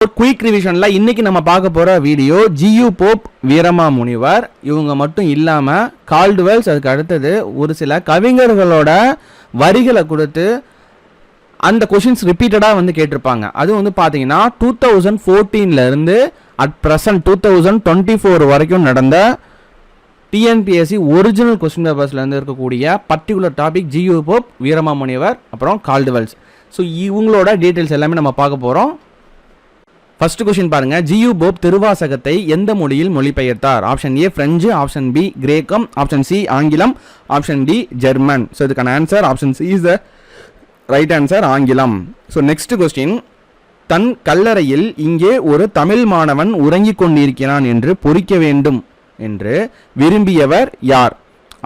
Quick ரிவிஷனில் இன்றைக்கி நம்ம பார்க்க போகிற வீடியோ ஜியு போப் வீரமா முனிவர் இவங்க மட்டும் இல்லாமல் கால்டுவெல்ஸ் அதுக்கு அடுத்தது ஒரு சில கவிஞர்களோட வரிகளை கொடுத்து அந்த கொஷின்ஸ் ரிப்பீட்டடாக வந்து கேட்டிருப்பாங்க. அது வந்து பார்த்தீங்கன்னா two thousand ஃபோர்டீன்லேருந்து at present two thousand twenty four வரைக்கும் நடந்த டிஎன்பிஎஸ்சி ஒரிஜினல் கொஸ்டின் பேப்பர்ஸ்லேருந்து இருக்கக்கூடிய particular topic G U Pope Veeramamunivar அப்புறம் கால்டுவெல்ஸ் ஸோ இவங்களோட டீட்டெயில்ஸ் எல்லாமே நம்ம பார்க்க போகிறோம் ஃபர்ஸ்ட் கொஸ்டின் பாருங்க. ஜியு போப் திருவாசகத்தை எந்த மொழியில் மொழிபெயர்த்தார்? Option A French option B கிரேக்கம் ஆப்ஷன் சி ஆங்கிலம் ஆப்ஷன் டி ஜெர்மன் ஸோ இதுக்கான answer option C is the right answer ஆங்கிலம். ஸோ நெக்ஸ்ட் கொஸ்டின் தன் கல்லறையில் இங்கே ஒரு தமிழ் மாணவன் உறங்கிக் கொண்டிருக்கிறான் என்று பொறிக்க வேண்டும் என்று விரும்பியவர் யார்?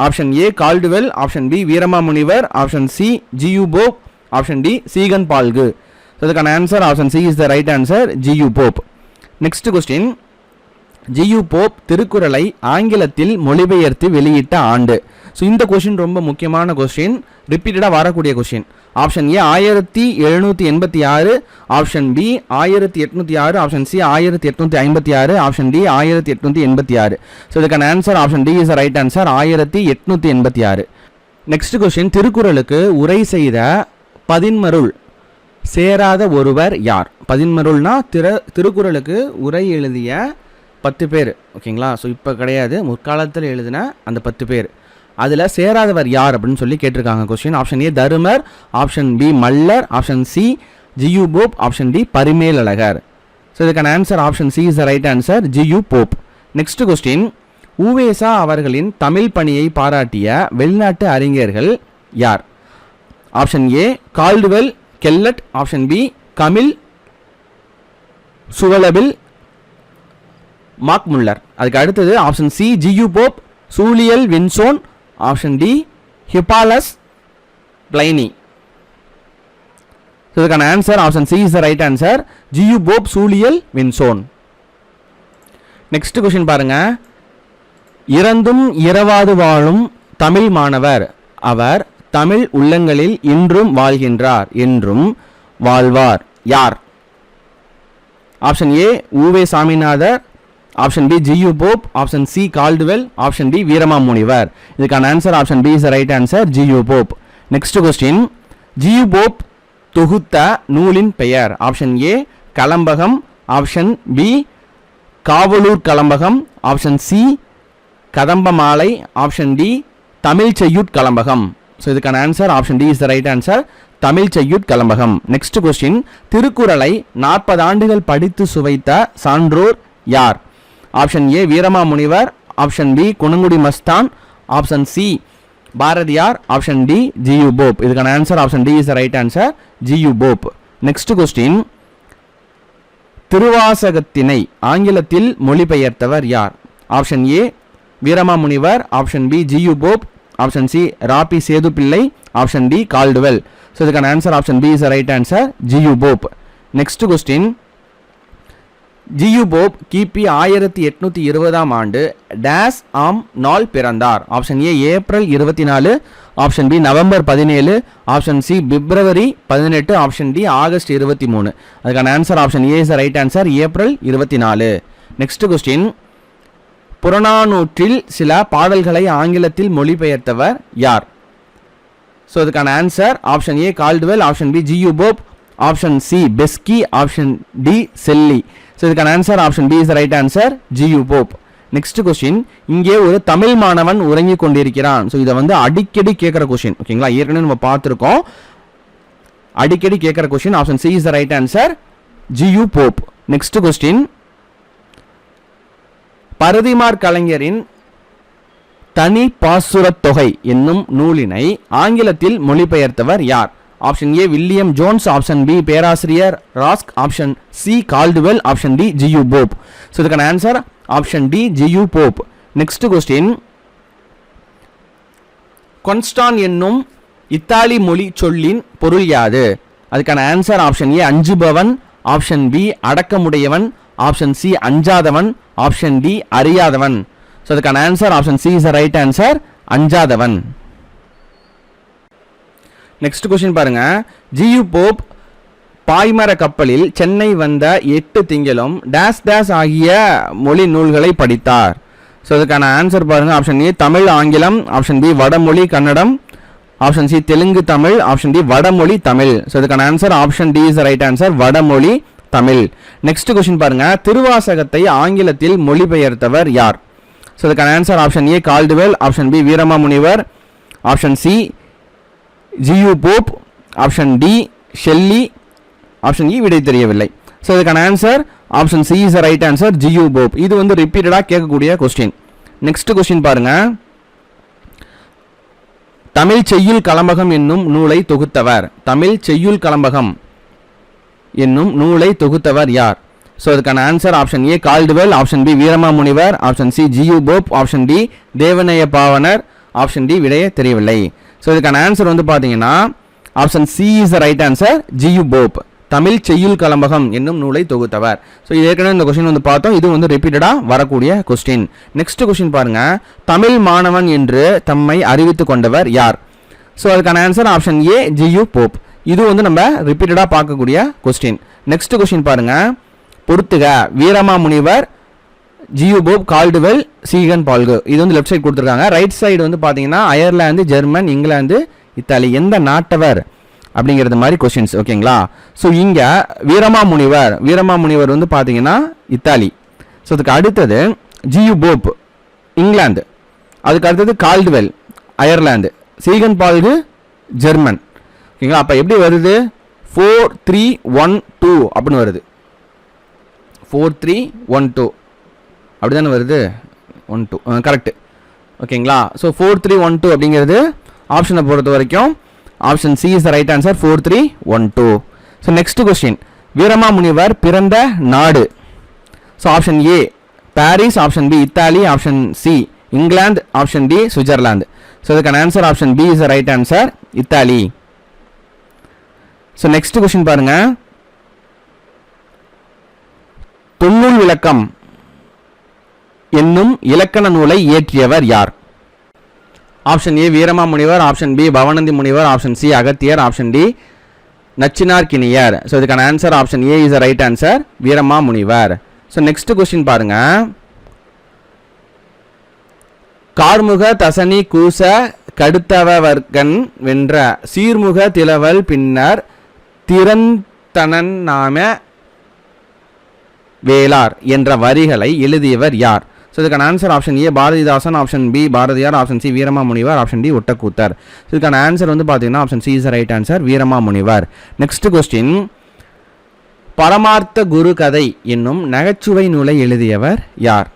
Option A Caldwell option B Veeramamunivar option C G U Pope option D Ziegenbalg இதுக்கான answer option C is the right answer G U Pope next question G U Pope திருக்குறளை ஆங்கிலத்தில் மொழிபெயர்த்து வெளியிட்ட ஆண்டு. ஸோ இந்த கொஷின் ரொம்ப முக்கியமான question ரிப்பீட்டடாக வரக்கூடிய கொஸ்டின் ஆப்ஷன் ஏ ஆயிரத்தி எழுநூற்றி எண்பத்தி ஆறு. ஆப்ஷன் பி ஆயிரத்தி எட்நூற்றி ஆறு. ஆப்ஷன் சி ஆயிரத்தி எட்நூற்றி ஐம்பத்தி ஆறு. ஆப்ஷன் டி ஆயிரத்தி எட்நூற்றி எண்பத்தி ஆறு. ஸோ இதுக்கான answer option D is right answer ஆயிரத்தி எட்நூற்றி எண்பத்தி ஆறு. நெக்ஸ்ட் கொஸ்டின் திருக்குறளுக்கு உரை செய்த பதின்மருள் சேராத ஒருவர் யார்? பதின்மருள்னா திரு திருக்குறளுக்கு உரை எழுதிய பத்து பேர். ஓகேங்களா? ஸோ இப்போ கிடையாது. முற்காலத்தில் எழுதின அந்த பத்து பேர். அதில் சேராதவர் யார் அப்படின்னு சொல்லி கேட்டிருக்காங்க question option A Dharumar. Option B Mallar. Option C G U Pope option D Parimelazhagar. So இதுக்கான answer option C is the right answer G U Pope next question Uvesa அவர்களின் தமிழ் பணியை பாராட்டிய வெளிநாட்டு அறிஞர்கள் யார்? Option A Caldwell. Kellett option B Kamil Zvelebil mark Muller அதுக்கு அடுத்தது option C G U Pope Julien Vinson option D Hippalus Pliny இதுக்கான answer option C is the right answer G U Pope Julien Vinson next question பாருங்க. இறந்தும் இரவாது வாழும் தமிழ் மாணவர் அவர் தமிழ் உள்ளங்களில் இன்றும் வாழ்கின்றார் என்றும் வாழ்வார். யார்? Option A U Ve Saminathar. Option B G U Pope. Option C Caldwell. Option D Veeramamunivar. இதுக்கான answer option B is right answer G U Pope. Next question G U Pope தொகுத்த நூலின் பெயர். Option A Kalambakam. Option B Kavalur Kalambakam. Option C Kadhambamalai. Option D Tamil Seyyut Kalambakam. So இதுக்கான answer option D is the right answer Tamil Seyyut Kalambakam. Next question திருக்குறளை நாற்பது ஆண்டுகள் படித்து சுவைத்த சான்றோர் யார்? Option A Veeramamunivar. Option B Gunangudi Masthan. Option C Bharathiyar. Option D G U Pope இதுக்கான answer option D is the right answer G U Pope next question திருவாசகத்தினை ஆங்கிலத்தில் மொழிபெயர்த்தவர் யார்? Option A Veeramamunivar. Option B G U Pope option C Rapi Sethupillai option D Caldwell so இதுக்கான answer option B is right answer G U Pope next question G U Pope கிபி ஆயிரத்தி எட்நூற்றி இருபதாம் ஆண்டு days ஆம் நாள் பிறந்தார். Option A April இருபத்தி நாலு. ஆப்ஷன் பி நவம்பர் பதினேழு. ஆப்ஷன் சி பிப்ரவரி பதினெட்டு. ஆப்ஷன் டி ஆகஸ்ட் இருபத்தி மூணு. அதுக்கான answer option A is right answer April இருபத்தி நாலு. நெக்ஸ்ட் கொஸ்டின் புறநானூற்றில் சில பாடல்களை ஆங்கிலத்தில் மொழிபெயர்த்தவர் யார்? ஸோ இதுக்கான answer option A Caldwell option B G U Pope option C Beschi option D Shelley so இதுக்கான answer option B is right answer G U Pope next question இங்கே ஒரு தமிழ் மாணவன் உறங்கிக் கொண்டிருக்கிறான். ஸோ இதை வந்து அடிக்கடி கேட்குற கொஸ்டின் ஓகேங்களா ஏற்கனவே நம்ம பார்த்துருக்கோம். அடிக்கடி கேட்குற question option C is the right answer G U Pope next question பரதிமார் கலைஞரின் தனி பாசுரத் தொகை என்னும் நூலினை ஆங்கிலத்தில் மொழிபெயர்த்தவர் யார்? Option A William Jones option B பேராசிரியர் Rask option C Caldwell option D G U Pope so இதுக்கான answer option D G U Pope next question கொன்ஸ்டான் என்னும் இத்தாலி மொழி சொல்லின் பொருள் யாது? அதுக்கான ஆன்சர் ஆப்ஷன் ஏ அஞ்சுபவன். ஆப்ஷன் பி அடக்கமுடையவன். ஆப்ஷன் சி அஞ்சாதவன் ஆப்ஷன் டி அறியாதவன். ஸோ அதுக்கான answer option C is right answer அஞ்சாதவன். Next question பாருங்க. ஜியு போப் பாய்மர கப்பலில் சென்னை வந்த எட்டு திங்களும் டேஸ் டேஸ் ஆகிய மொழி நூல்களை படித்தார். ஸோ அதுக்கான ஆன்சர் பாருங்க. ஆப்ஷன் ஏ தமிழ் ஆங்கிலம். ஆப்ஷன் பி வடமொழி Kannada. Option C Telugu Tamil. Option D வடமொழி தமிழ். ஸோ இதுக்கான answer option D is right answer வடமொழி தமிழ். நெக்ஸ்ட் கொஸ்டின் பாருங்க. திருவாசகத்தை ஆங்கிலத்தில் மொழிபெயர்த்தவர் யார்? ஸோ இதுக்கான answer option A Caldwell. Option B Veerama Munivar option C G U Pope. Option D Shelley. Option E e, விடை தெரியவில்லை. ஸோ இதுக்கான answer option C is right answer G U Pope. இது வந்து ரிப்பீட்டடாக கேட்கக்கூடிய கொஸ்டின் நெக்ஸ்ட் கொஸ்டின் பாருங்க. தமிழ் செய்யுள் கலம்பகம் என்னும் நூலை தொகுத்தவர். தமிழ் செய்யுள் கலம்பகம். என்னும் நூலை தொகுத்தவர் யார்? ஸோ அதுக்கான answer option A Caldwell option B Veeramamunivar option C G U Pope option D Devaneya Pavanar option D விடைய தெரியவில்லை. ஸோ இதுக்கான ஆன்சர் வந்து பார்த்தீங்கன்னா option C is right answer G U Pope. Tamil Seyyul Kalambakam என்னும் நூலை தொகுத்தவர். So இது ஏற்கனவே இந்த கொஸ்டின் வந்து பார்த்தோம். இது வந்து ரிப்பீட்டடாக வரக்கூடிய கொஸ்டின் நெக்ஸ்ட் கொஸ்டின் பாருங்க. தமிழ் மாணவன் என்று தம்மை அறிவித்து கொண்டவர் யார்? ஸோ அதுக்கான answer option A G U Pope. இது வந்து நம்ம ரிப்பீட்டடாக பார்க்கக்கூடிய கொஸ்டின் நெக்ஸ்ட் கொஸ்டின் பாருங்கள் பொறுத்துக. Veeramamunivar G U Pope Caldwell Ziegenbalg. இது வந்து லெஃப்ட் சைடு கொடுத்துருக்காங்க. ரைட் சைடு வந்து பார்த்தீங்கன்னா அயர்லாந்து ஜெர்மன் இங்கிலாந்து இத்தாலி. எந்த நாட்டவர்? அப்படிங்கிறது மாதிரி கொஸ்டின்ஸ் ஓகேங்களா ஸோ இங்கே வீரமா முனிவர் வீரமா முனிவர் வந்து பார்த்தீங்கன்னா இத்தாலி. ஸோ அதுக்கு அடுத்தது ஜியு போப் இங்கிலாந்து. அதுக்கு அடுத்தது கால்டுவெல் அயர்லாந்து. Ziegenbalg German. ஓகேங்களா? அப்போ எப்படி வருது? ஃபோர் த்ரீ ஒன் டூ அப்படின்னு வருது. ஃபோர் த்ரீ ஒன் டூ அப்படி தானே வருது ஒன் டூ கரெக்டு ஓகேங்களா? So four three one two அப்படிங்கிறது ஆப்ஷனை பொறுத்த வரைக்கும் option C is the right answer four three one two so next question Veerama Munivar பிறந்த நாடு. So option A Paris option B Italy option C England option D Switzerland so இதுக்கான answer option B is the right answer Italy so next question பாருங்க. தொன்னூல் விளக்கம் என்னும் இலக்கண நூலை இயற்றியவர் யார்? ஆப்ஷன் ஏ வீரமா முனிவர். Option B Pavanandhi Munivar. Option C Agathiyar. Option D Nachinar Kiniyar. So இதுக்கான answer option A is right answer Veerama Munivar. So next question பாருங்க. கார்முக தசனி கூச கடுத்தவர்கன் வென்ற சீர்முக திலவல் பின்னர் திறந்தனன் நாம வேளார் என்ற வரிகளை எழுதியவர் யார்? ஸோ இதுக்கான answer option A Bharathidasan. Option B Bharathiyar. Option C Veerama Munivar option D Ottakoothar. So இதுக்கான ஆன்சர் வந்து பார்த்தீங்கன்னா option C is right answer Veerama Munivar next question பரமார்த்த குரு கதை என்னும் நகைச்சுவை நூலை எழுதியவர் யார்?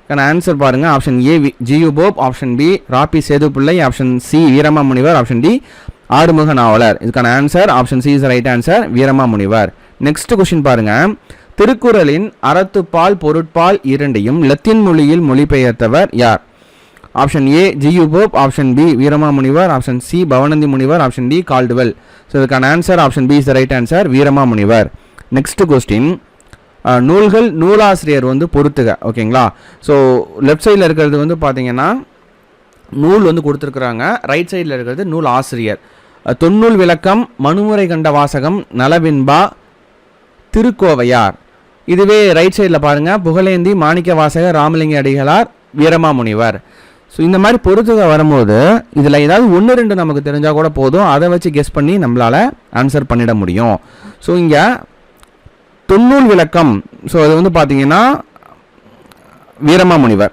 இதுக்கான ஆன்சர் பாருங்க. Option A G U Pope option B Rapi Sethupillai. Option C Veeramamunivar option D Arumuga Navalar இதுக்கான answer option C is right answer Veerama Munivar next question பாருங்க. திருக்குறளின் அறத்துப்பால் பொருட்பால் இரண்டையும் லத்தீன் மொழியில் மொழிபெயர்த்தவர் யார்? Option A G U Pope option B Veerama Munivar option C Pavanandhi Munivar. Option D Caldwell so இதுக்கான answer option B is right answer Veerama Munivar next question நூல்கள் நூலாசிரியர் வந்து பொறுத்துக ஓகேங்களா ஸோ லெஃப்ட் சைடில் இருக்கிறது வந்து பார்த்தீங்கன்னா நூல் வந்து கொடுத்துருக்குறாங்க. ரைட் சைடில் இருக்கிறது நூல் ஆசிரியர். தொன்னூல் விளக்கம் மனுமுறை கண்ட வாசகம் நலவின்பா திருக்கோவையார். இதுவே ரைட் சைடில் பாருங்கள் புகழேந்தி மாணிக்க வாசகர் ராமலிங்க அடிகளார் வீரமாமுனிவர் ஸோ இந்த மாதிரி பொறுத்துக வரும்போது இதில் ஏதாவது ஒன்று ரெண்டு நமக்கு தெரிஞ்சால் கூட போதும். அதை வச்சு கெஸ் பண்ணி நம்மளால் ஆன்சர் பண்ணிட முடியும். ஸோ இங்கே தொன்னூல் விளக்கம். ஸோ அது வந்து பார்த்தீங்கன்னா வீரமாமுனிவர்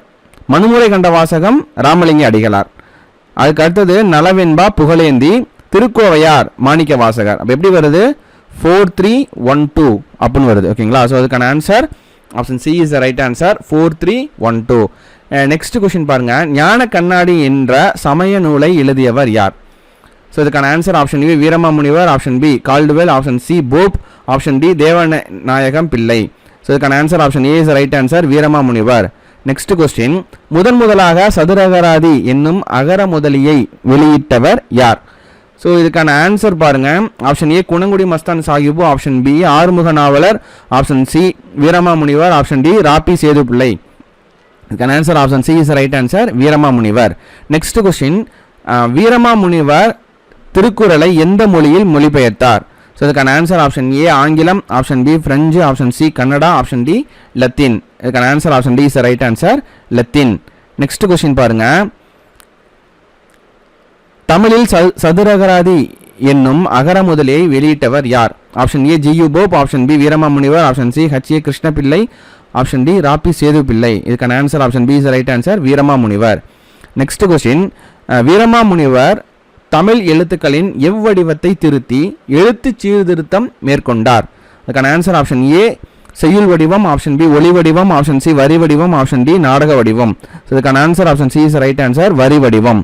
மனுமுறை கண்ட வாசகம் ராமலிங்க அடிகளார். அதுக்கு அடுத்தது நலவென்பா புகழேந்தி திருக்கோவையார் மாணிக்க வாசகர். அப்போ எப்படி வருது? ஃபோர் த்ரீ ஒன் டூ அப்படின்னு வருது. ஓகேங்களா ஸோ அதுக்கான answer option C is the right answer four three one two next question பாருங்கள் ஞான கண்ணாடி என்ற சமய நூலை எழுதியவர் யார்? ஸோ இதுக்கான answer option A Veeramamunivar. Option B Caldwell. Option C Pope. Option D Devanayagam Pillai. So இதுக்கான answer option A is right answer Veeramamunivar. Next question முதன் முதலாக சதுரகராதி என்னும் அகர முதலியை வெளியிட்டவர் யார்? ஸோ இதுக்கான ஆன்சர் பாருங்கள் option A Gunangudi Masthan Sahib. Option B Arumuga Navalar. Option C Veeramamunivar. Option D Rapi Sethu Pillai இதுக்கான answer option C is right answer Veeramamunivar. Next question Veeramamunivar திருக்குறளை எந்த மொழியில் மொழிபெயர்த்தார்? ஸோ இதுக்கான ஆன்சர் ஆப்ஷன் ஏ ஆங்கிலம். Option B French. Option C Kannada. Option D Latin. இதுக்கான answer option D is right answer Latin. Next question பாருங்கள் தமிழில் சதுரகராதி என்னும் அகர முதலியை வெளியிட்டவர் யார்? Option A G U Pope option B Veeramamunivar. Option C H A Krishnapillai. Option D Rapi Sethu Pillai இதுக்கான answer option B is right answer Veeramamunivar. Next question Veeramamunivar Tamil எழுத்துக்களின் எவ்வடிவத்தை திருத்தி எழுத்து சீர்திருத்தம் மேற்கொண்டார்? அதுக்கான ஆன்சர் ஆப்ஷன் ஏ செய்யுள் வடிவம். ஆப்ஷன் பி ஒளி வடிவம். ஆப்ஷன் சி வரி வடிவம். ஆப்ஷன் டி நாடக வடிவம். இதுக்கான answer option C is right answer வரி வடிவம்.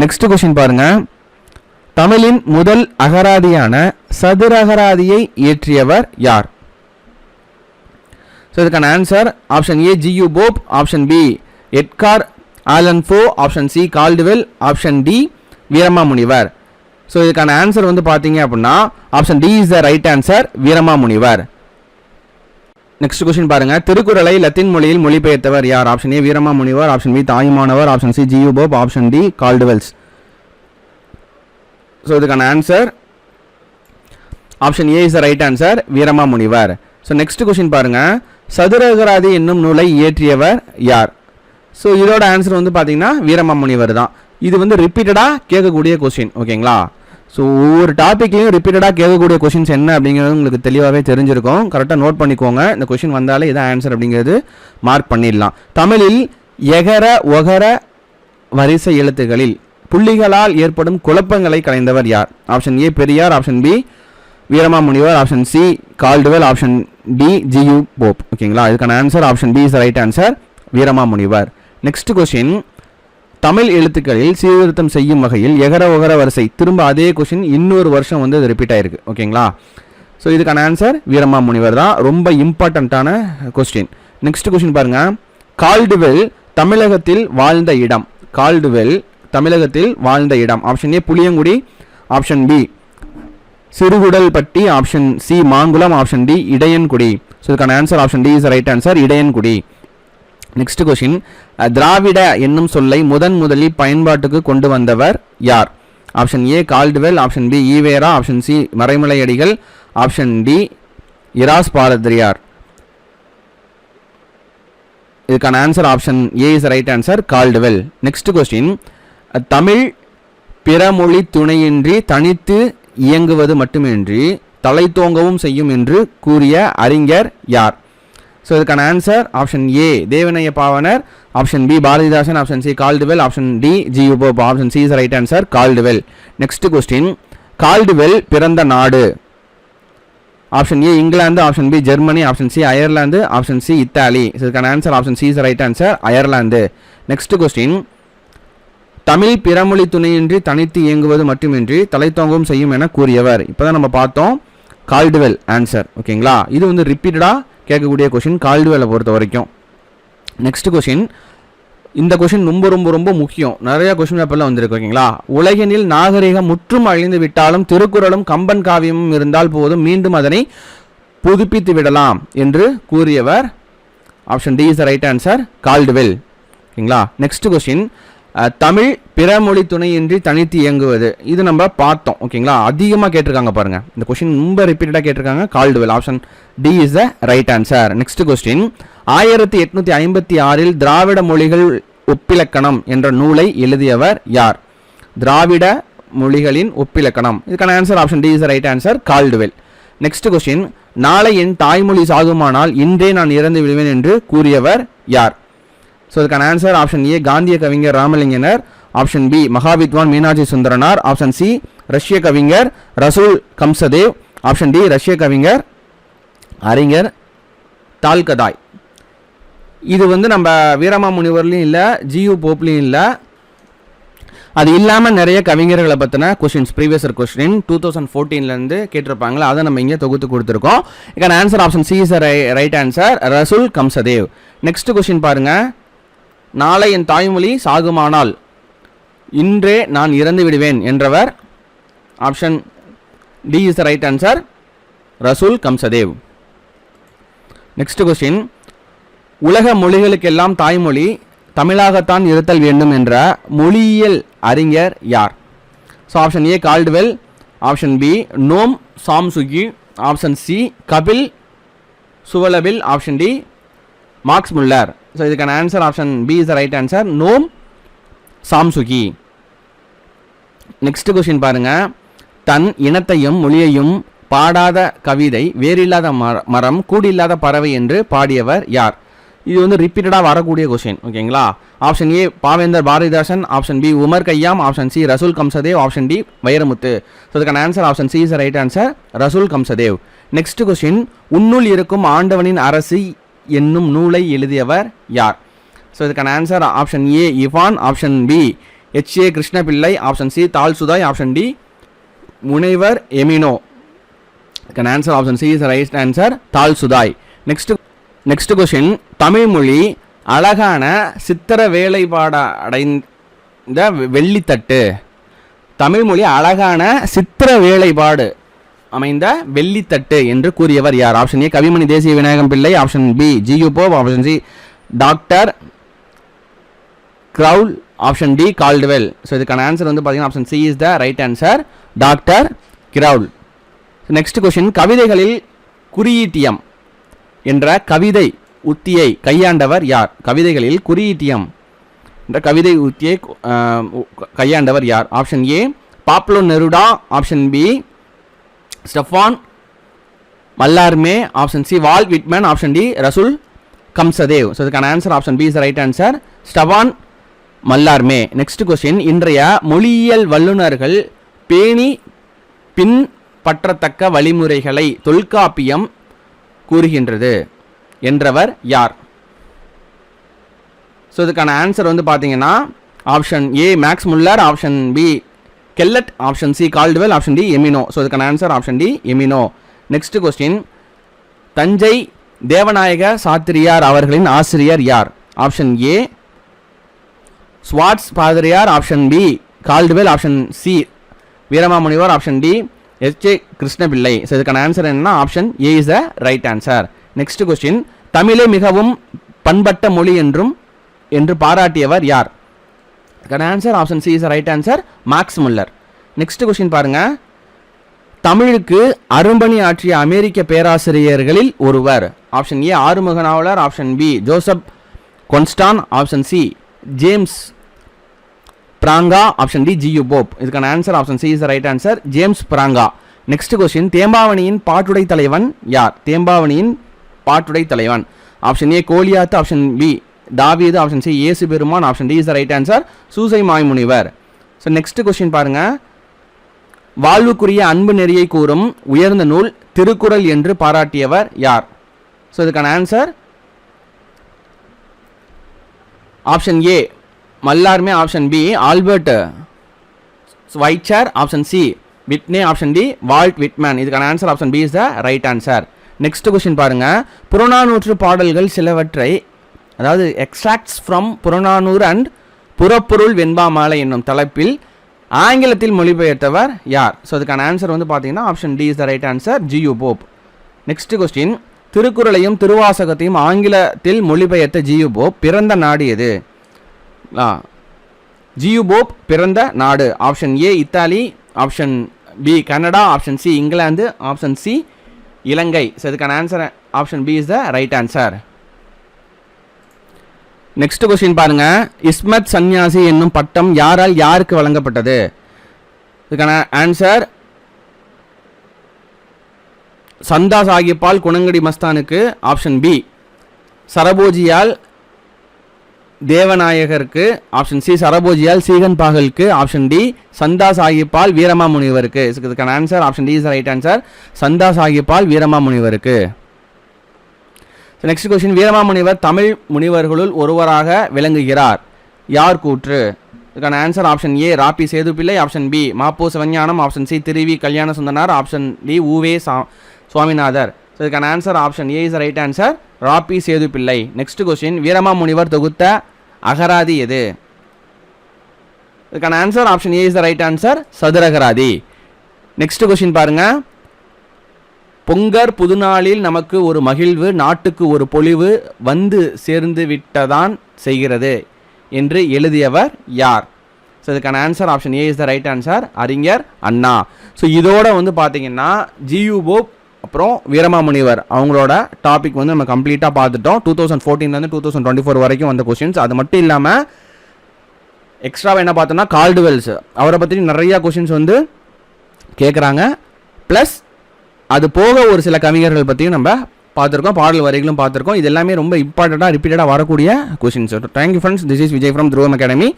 நெக்ஸ்ட் கொஸ்டின் பாருங்க. தமிழின் முதல் அகராதியான சதுரகராதியை இயற்றியவர் யார்? ஸோ இதுக்கான answer option A G U Pope option B Edgar Allan Poe option C Caldwell option D Veeramamunivar so இதுக்கான ஆன்சர் வந்து பார்த்தீங்க அப்படின்னா option D is the right answer Veeramamunivar next question பாருங்க. திருக்குறளை லத்தீன் மொழியில் மொழிபெயர்த்தவர் யார்? Option A Veeramamunivar option B Thayumanavar. Option C G U Pope. Option D Caldwell's. So இதுக்கான answer option A is the right answer Veeramamunivar so next question பாருங்க. சதுரகராதி என்னும் நூலை இயற்றியவர் யார்? ஸோ இதோட ஆன்சர் வந்து பார்த்தீங்கன்னா வீரமாமுனிவர் தான். இது வந்து ரிப்பீட்டடாக கேட்கக்கூடிய கொஸ்டின் ஓகேங்களா ஸோ ஒவ்வொரு டாப்பிக்லையும் ரிப்பீட்டடாக கேட்கக்கூடிய கொஷின்ஸ் என்ன அப்படிங்கிறது உங்களுக்கு தெளிவாகவே தெரிஞ்சிருக்கும். கரெக்டாக நோட் பண்ணிக்கோங்க. இந்த கொஷின் வந்தாலே இதான் ஆன்சர் அப்படிங்கிறது மார்க் பண்ணிடலாம். தமிழில் எகர ஒகர வரிசை எழுத்துகளில் புள்ளிகளால் ஏற்படும் குழப்பங்களை கலைந்தவர் யார்? Option A Periyar. Option B Veeramamunivar. Option C Caldwell. Option D G U Pope. ஓகேங்களா இதுக்கான answer option B is right answer Veeramamunivar. Next question Tamil எழுத்துக்களில் சீர்திருத்தம் செய்யும் வகையில் எகர ஒகர வரிசை. திரும்ப அதே கொஷின் இன்னொரு வருஷம் வந்து அது ரிப்பீட் ஆயிருக்கு. ஓகேங்களா? ஸோ இதுக்கான ஆன்சர் வீரமாமுனிவர் தான். ரொம்ப இம்பார்ட்டண்ட்டான கொஸ்டின் நெக்ஸ்ட் கொஸ்டின் பாருங்க. கால்டுவெல் தமிழகத்தில் வாழ்ந்த இடம். கால்டுவெல் தமிழகத்தில் வாழ்ந்த இடம். Option A Puliyangudi. Option B Sirukudalpatti. Option C Mangulam. Option D Idaiyankudi. So இதுக்கான answer option D is right answer Idaiyankudi. Next question Dravida என்னும் சொல்லை முதன் முதலில் பயன்பாட்டுக்கு கொண்டு வந்தவர் யார்? Option A Caldwell option B E Ve Ra option C Maraimalaiadigal. Option D இராஸ் பாரதியார் இதுக்கான answer option A is right answer Caldwell next question Tamil பிறமொழி துணையின்றி தனித்து இயங்குவது மட்டுமின்றி தலை தோங்கவும் செய்யும் என்று கூறிய அறிஞர் யார்? ஸோ இதுக்கான answer option A Devaneya Pavanar option B Bharathidasan option C Caldwell option D G U Pope option C is right answer Caldwell. Next question Caldwell பிறந்த நாடு. Option A England option B Germany option C Ireland option C Italy. இதுக்கான answer option C is right answer Ireland. Next question Tamil பிறமொழி துணையின்றி தனித்து இயங்குவது மட்டுமின்றி தலைத்தோங்கவும் செய்யும் என கூறியவர். இப்போதான் நம்ம பார்த்தோம் கால்டுவெல் ஆன்சர் ஓகேங்களா இது வந்து ரிப்பீட்டடாக கேட்கக்கூடிய கொஷின் கால்டுவெலை பொறுத்த வரைக்கும். நெக்ஸ்ட் கொஷின் இந்த கொஷின் ரொம்ப ரொம்ப ரொம்ப முக்கியம். நிறைய கொஷின் பேப்பர்லாம் வந்திருக்கு ஓகேங்களா? உலகினில் நாகரிகம் முற்றும் அழிந்து விட்டாலும் திருக்குறளும் கம்பன் காவியமும் இருந்தால் போதும் மீண்டும் அதனை புதுப்பித்து விடலாம் என்று கூறியவர். Option D is right answer Caldwell. ஓகேங்களா? நெக்ஸ்ட் கொஷின் தமிழ் பிறமொழி துணையின்றி தனித்து இயங்குவது. இது நம்ம பார்த்தோம் ஓகேங்களா? அதிகமாக கேட்டிருக்காங்க பாருங்க. இந்த கொஸ்டின் ரொம்ப ரிப்பீட்டடாக கேட்டிருக்காங்க. Caldwell option D is the right answer next question ஆயிரத்தி எட்நூத்தி ஐம்பத்தி ஆறில் திராவிட மொழிகள் ஒப்பிலக்கணம் என்ற நூலை எழுதியவர் யார்? திராவிட மொழிகளின் ஒப்பிலக்கணம். இதுக்கான answer option D is right answer Caldwell next question நாளை என் தாய்மொழி சாகுமானால் இன்றே நான் இறந்து விடுவேன் என்று கூறியவர் யார்? ஸோ இதுக்கான ஆன்சர் ஆப்ஷன் ஏ காந்திய கவிஞர் ராமலிங்கனர். ஆப்ஷன் பி மகாவித்வான் மீனாட்சி சுந்தரனார் ஆப்ஷன் சி ரஷ்ய கவிஞர் ரசூல் கம்சதேவ் ஆப்ஷன் டி ரஷ்ய கவிஞர் அறிஞர் தால்கதாய் இது வந்து நம்ம வீரமா முனிவர்லையும் இல்லை ஜியு போப்லையும் இல்லை. அது இல்லாமல் நிறைய கவிஞர்களை பற்றின questions previous year question two thousand ஃபோர்டீன்லேருந்து கேட்டிருப்பாங்களா அதை நம்ம இங்கே தொகுத்து கொடுத்துருக்கோம். இக்கான answer option C is right answer Rasul Gamzatov next question பாருங்கள் நாளை என் தாய்மொழி சாகுமானால் இன்றே நான் இறந்து விடுவேன் என்றவர் option D is the right answer. Rasul Gamzatov. Next question. உலக மொழிகளுக்கெல்லாம் தாய்மொழி தமிழாகத்தான் இருத்தல் வேண்டும் என்ற மொழியியல் அறிஞர் யார்? So option A Caldwell option B Noam Chomsky option C Kamil Zvelebil option D Max Muller. So இதுக்கான answer option B is the right answer Noam Chomsky. Next question பாருங்க. தன் இனத்தையும் மொழியையும் பாடாத கவிதை வேறில்லாத மர- மரம் கூடில்லாத பறவை என்று பாடியவர் யார்? இது வந்து ரிப்பீட்டடாக வரக்கூடிய கொஷின் ஓகேங்களா option A Pavendhar Bharathidasan. Option B Omar Khayyam. Option C Rasul Gamzatov. Option D Vairamuthu. So இதுக்கான answer option C is right answer Rasul Gamzatov. Next question உன்னுள் இருக்கும் ஆண்டவனின் அரசு என்னும் நூலை எழுதியவர் யார்? ஸோ இதுக்கான answer option A Ivan option B H A Krishnapillai option C Tolstoy option D முனைவர் எமினோ இதுக்கான answer option C is right answer Tolstoy next next question Tamil மொழி அழகான சித்திர வேலைப்பாட அடைந்த வெ- வெள்ளித்தட்டு. தமிழ்மொழி அழகான சித்திர வேலைப்பாடு அமைந்த வெள்ளித்தட்டு என்று கூறியவர் யார்? ஆப்ஷன் ஏ Kavimani Desiya Vinayagam Pillai. Option B G U Pope option C doctor Graul option D Caldwell so இதுக்கான ஆன்சர் வந்து பார்த்தீங்கன்னா option C is the right answer doctor Graul next question கவிதைகளில் குறியீட்டியம் என்ற கவிதை உத்தியை கையாண்டவர் யார்? கவிதைகளில் குறியீட்டியம் என்ற கவிதை உத்தியை கையாண்டவர் யார்? Option A Pablo Neruda option B Stephane Mallarme option C Walt Whitman option D Rasul Gamzatov. So இதுக்கான answer option B is right answer Stephane Mallarme. Next question இன்றைய மொழியியல் வல்லுநர்கள் பேணி பின்பற்றத்தக்க வழிமுறைகளை தொல்காப்பியம் கூறுகின்றது என்றவர் யார்? ஸோ இதுக்கான ஆன்சர் வந்து பார்த்தீங்கன்னா option A Max Muller option B Kellett option C Caldwell option D Emeneau so இதுக்கான answer option D Emeneau next question Thanjai Devanayaga Sasthriyar அவர்களின் ஆசிரியர் யார்? ஆப்ஷன் ஏ ஸ்வாட்ஸ் பாதிரியார். Option B Caldwell option C Veeramamunivar. Option D H A Krishnapillai. So இதுக்கான answer என்னன்னா option A is the right answer next question தமிழே மிகவும் பண்பட்ட மொழி என்றும் என்று பாராட்டியவர் யார்? இதுக்கான answer option C is right answer Max Muller next question பாருங்க. தமிழுக்கு அரும்பணி ஆற்றிய அமெரிக்க பேராசிரியர்களில் ஒருவர். Option A Arumuga Navalar. Option B Joseph Constant. Option C James Franka. Option D G U Pope. இதுக்கான answer option C is right answer James Franka. Next question தேம்பாவணியின் பாட்டுடை தலைவன் யார்? தேம்பாவணியின் பாட்டுடை தலைவன். Option A Goliath option B தாவீது option C ஏசு பெருமான் option D is the right answer Soosai Mamunivar. So next question பாருங்க. வாழ்வுக்குரிய அன்பு நெறியை கூறும் உயர்ந்த நூல் திருக்குறள் என்று பாராட்டியவர் யார்? ஸோ இதுக்கான answer option A Mallarme option B Albert ஸ்வைச்சர் option C Whitney option D Walt Whitman. இதுக்கான answer option B is the right answer next question பாருங்க. புறநானூற்று பாடல்கள் சிலவற்றை அதாவது எக்ஸ்ட்ராக்ட்ஸ் ஃப்ரம் புறநானூறு அண்ட் புறப்பொருள் வெண்பாமாலை என்னும் தலைப்பில் ஆங்கிலத்தில் மொழிபெயர்த்தவர் யார்? ஸோ அதுக்கான ஆன்சர் வந்து பார்த்தீங்கன்னா option D is the right answer G U Pope next question திருக்குறளையும் திருவாசகத்தையும் ஆங்கிலத்தில் மொழிபெயர்த்த ஜியு போப் பிறந்த நாடு எது? ஆ ஜியு போப் பிறந்த நாடு. Option A Italy. Option B Canada. Option C England. Option C Ilangai. So இதுக்கான answer option B is the right answer next question பாருங்க. இஸ்மத் சன்னியாசி என்னும் பட்டம் யாரால் யாருக்கு வழங்கப்பட்டது? இதுக்கான ஆன்சர் சந்தா சாகிப்பால் குணங்கடி மஸ்தானுக்கு ஆப்ஷன் பி சரபோஜியால் தேவநாயகருக்கு ஆப்ஷன் சி சரபோஜியால் சீகன் பாகலுக்கு ஆப்ஷன் டி சந்தா சாகிப்பால் வீரமா முனிவருக்கு இதுக்கான answer option D is right answer Chanda சாகிப்பால் வீரமா முனிவருக்கு நெக்ஸ்ட் கொஸ்டின் வீரமாமுனிவர் தமிழ் முனிவர்களுள் ஒருவராக விளங்குகிறார். யார் கூற்று? இதுக்கான answer option A Ra Pi Sethupillai. Option B Ma Po Sivagnanam. Option C Thiru Vi Kalyana Sundaranar. Option D U Ve Sa Swaminathar. So இதுக்கான answer option A is right answer Rapi Sethupillai. Next question Veeramamunivar தொகுத்த அகராதி எது? இதுக்கான answer option A is the right answer Sathuragarathi. Next question பாருங்கள் பொங்கர் புதுநாளில் நமக்கு ஒரு மகிழ்வு நாட்டுக்கு ஒரு பொழிவு வந்து சேர்ந்து விட்டதான் செய்கிறது என்று எழுதியவர் யார்? ஸோ இதுக்கான answer option A is the right answer Arignar Anna. So இதோட வந்து பார்த்தீங்கன்னா ஜியு போப் அப்புறம் வீரமாமுனிவர் அவங்களோட டாபிக் வந்து நம்ம கம்ப்ளீட்டாக பார்த்துட்டோம். டூ தௌசண்ட் ஃபோர்டீன்லேருந்து டூ தௌசண்ட் டுவெண்ட்டி ஃபோர் வரைக்கும் வந்த கொஸ்டின்ஸ் அது மட்டும் இல்லாமல் எக்ஸ்ட்ராவாக என்ன பார்த்தோம்னா கால்டுவெல்ஸ் அவரை பற்றி நிறையா கொஷின்ஸ் வந்து கேட்குறாங்க ப்ளஸ் அது போக ஒரு சில கவிஞர்கள் பற்றியும் நம்ம பார்த்துருக்கோம் பாடல் வரிகளும் பார்த்துருக்கோம். இது எல்லாமே ரொம்ப இம்பார்ட்டண்ட்டாக ரிப்பீட்டடாக வரக்கூடிய questions thank you friends this is Vijay from Dhruvam academy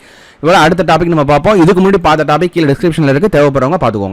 இவ்வளோ அடுத்த டாபிக் நம்ம பார்ப்போம். இதுக்கு முன்னாடி பார்த்த டாபிக் கீழே டிஸ்கிரிப்ஷனில் இருக்குது தேவைப்படுறவங்க பார்த்துக்கோங்க.